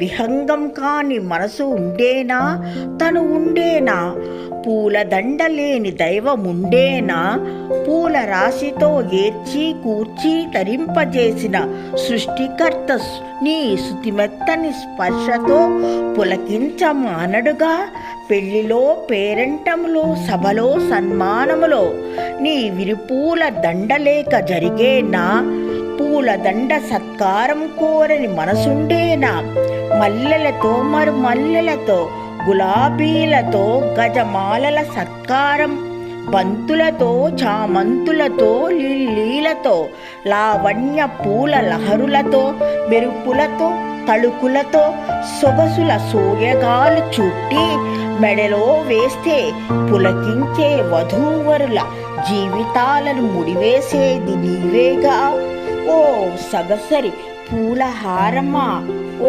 విహంగం కాని మనసు ఉండేనా? తను ఉండేనా? పూల దండలేని దైవముండేనా పూల రాశితో ఏర్చి కూర్చి తరింపజేసిన సృష్టికర్త నీ శుతిమెత్తని స్పర్శతో పులకించమానడుగా? పెళ్ళిలో పేరంటములో సభలో సన్మానములో నీ విరిపూల దండలేక జరిగేనా? పూల దండ సత్కారం కోరని మనసుండేనా? మల్లెలతో మరు మల్లెలతో గులాబీలతో గజమాలల సత్కారం బంతులతో చామంతులతో లిల్లీలతో లావణ్య పూల లహరులతో మెరుపులతో తళుకులతో సొగసుల సూర్యగాలు చుట్టి మెడలో వేస్తే పులకించే వధూవరుల జీవితాలను ముడివేసేది నీవేగా? సగసరి ఓ